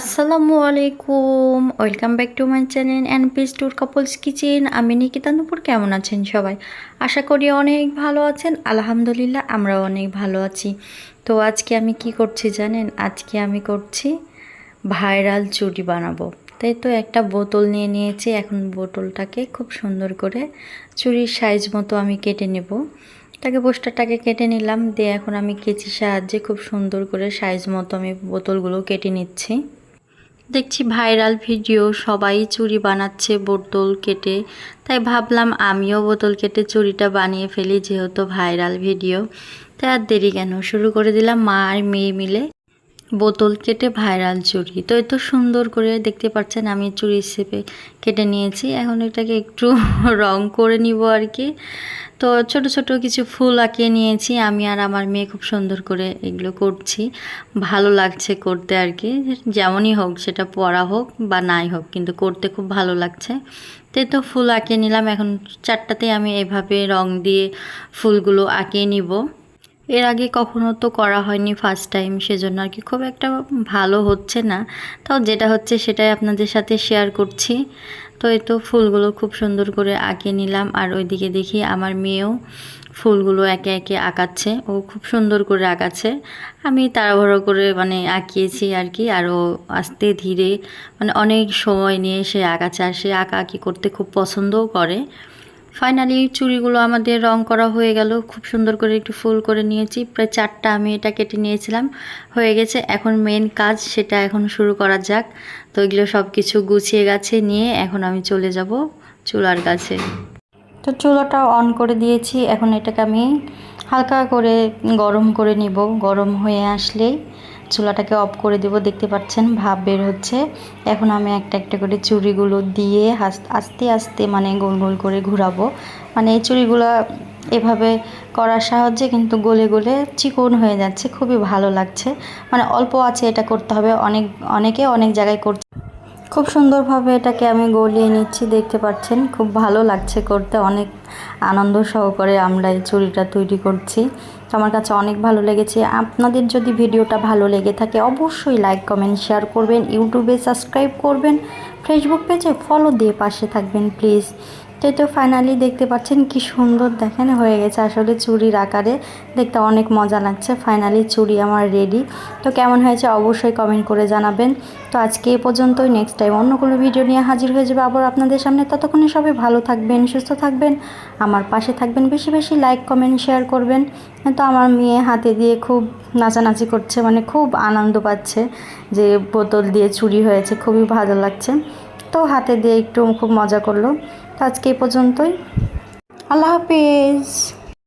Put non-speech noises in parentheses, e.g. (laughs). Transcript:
আসসালামু আলাইকুম welcome back to my channel and peace tour couples kitchen আমি নিকিতা নুপুর, কেমন আছেন সবাই? আশা করি অনেক ভালো আছেন। আলহামদুলিল্লাহ, আমরাও অনেক ভালো আছি। তো আজকে আমি কি করছি জানেন? আজকে আমি করছি ভাইরাল চুড়ি বানাবো। তাই তো একটা বোতল নিয়ে নিয়েছি। এখন বোতলটাকে খুব সুন্দর করে চুড়ির সাইজ মতো আমি কেটে নেব। তাকে পোস্টারটাকে কেটে নিলাম। দিয়ে এখন আমি কেচির সাহায্যে খুব সুন্দর করে সাইজ মতো আমি বোতলগুলো কেটে নিচ্ছি। দেখছি ভাইরাল ভিডিও, সবাই চুরি বানাচ্ছে বোতল কেটে। তাই ভাবলাম আমিও বোতল কেটে চুরিটা বানিয়ে ফেলি, যেহেতু ভাইরাল ভিডিও। তাই আর দেরি কেন? শুরু করে দিলাম মা আর মেয়ে মিলে। বোতল কেটে ভাইরাল চুড়ি তো এত সুন্দর করে দেখতে পাচ্ছেন আমি চুড়ি শেপে কেটে নিয়েছি। এখন এটাকে একটু (laughs) রং করে নিব আর কি। তো ছোট ছোট কিছু ফুল আঁকিয়ে নিয়েছি। আমি আর আমার মেয়ে খুব সুন্দর করে এগুলো করছি। ভালো লাগছে করতে আর কি। যেমনই হোক, সেটা পড়া হোক বা নাই হোক, কিন্তু করতে খুব ভালো লাগছে। তো তো ফুল আঁকিয়ে নিলাম। এখন চারটাতে আমি এভাবে রং দিয়ে ফুলগুলো আঁকিয়ে নিব। এর আগে কখনো তো করা হয়নি ফার্স্ট টাইম সেজন্য আর কি খুব একটা ভালো হচ্ছে না। তাও যেটা হচ্ছে সেটাই আপনাদের সাথে শেয়ার করছি। তো এই তো ফুলগুলো খুব সুন্দর করে আঁকে নিলাম, আর ওইদিকে দেখি আমার মেয়েও ফুলগুলো একে একে আঁকাচ্ছে। ও খুব সুন্দর করে আঁকাচ্ছে। আমি তাড়াহুড়ো করে মানে আঁকিয়েছি আর কি, আর ও আস্তে ধীরে মানে অনেক সময় নিয়ে সে আঁকাচ্ছে, আর সে আঁকা আঁকি করতে খুব পছন্দও করে। ফাইনালি চুড়িগুলো আমাদের রং করা হয়ে গেল। খুব সুন্দর করে একটু ফুল করে নিয়েছি। প্রায় চারটা আমি এটা কেটে নিয়েছিলাম। হয়ে গেছে। এখন মেন কাজ সেটা এখন শুরু করা যাক। তো এগুলো সব কিছু গুছিয়ে গেছে নিয়ে এখন আমি চলে যাব চুলার কাছে। তো চুলাটা অন করে দিয়েছি। এখন এটাকে আমি হালকা করে গরম করে নিব। গরম হয়ে আসলেই। চুলাটাকে অফ করে দেব। দেখতে পাচ্ছেন ভাব বের হচ্ছে। এখন আমি একটা একটা করে চুড়িগুলো দিয়ে আস্তে আস্তে মানে গোল গোল করে ঘুরাবো। মানে এই চুড়িগুলো এভাবে করার সাহায্যে কিন্তু গলে গলে চিকন হয়ে যাচ্ছে, খুবই ভালো লাগছে। মানে অল্প আছে, এটা করতে হবে। অনেক, অনেকে অনেক জায়গায় করছে খুব সুন্দরভাবে এটাকে আমি গলিয়ে নিচ্ছি, দেখতে পাচ্ছেন। খুব ভালো লাগছে করতে। অনেক আনন্দ সহকারে আমরা এই চুড়িটা তৈরি করছি। আমার কাছে অনেক ভালো লেগেছে। আপনাদের যদি ভিডিওটা ভালো লেগে থাকে, অবশ্যই লাইক কমেন্ট শেয়ার করবেন। ইউটিউবে সাবস্ক্রাইব করবেন। ফেসবুক পেজে ফলো দিয়ে পাশে থাকবেন প্লিজ তো তো ফাইনালি দেখতে পাচ্ছেন কি সুন্দর দেখেন, হয়ে গেছে আসলে চুড়ির আকারে। দেখতে অনেক মজা লাগছে ফাইনালি চুড়ি আমার রেডি তো কেমন হয়েছে অবশ্যই কমেন্ট করে জানাবেন। তো আজকে এ পর্যন্তই নেক্সট টাইম অন্য কোনো ভিডিও নিয়ে হাজির হয়ে যাবে আবার আপনাদের সামনে। ততক্ষণে সবাই ভালো থাকবেন, সুস্থ থাকবেন। আমার পাশে থাকবেন, বেশি বেশি লাইক কমেন্ট শেয়ার করবেন। তো আমার মেয়ে হাতে দিয়ে খুব নাচানাচি করছে মানে খুব আনন্দ পাচ্ছে যে বোতল দিয়ে চুরি হয়েছে, খুবই ভালো লাগছে। তো হাতে দিয়ে একটু খুব মজা করল। তো আজকে এই পর্যন্তই। আল্লাহ হাফিজ।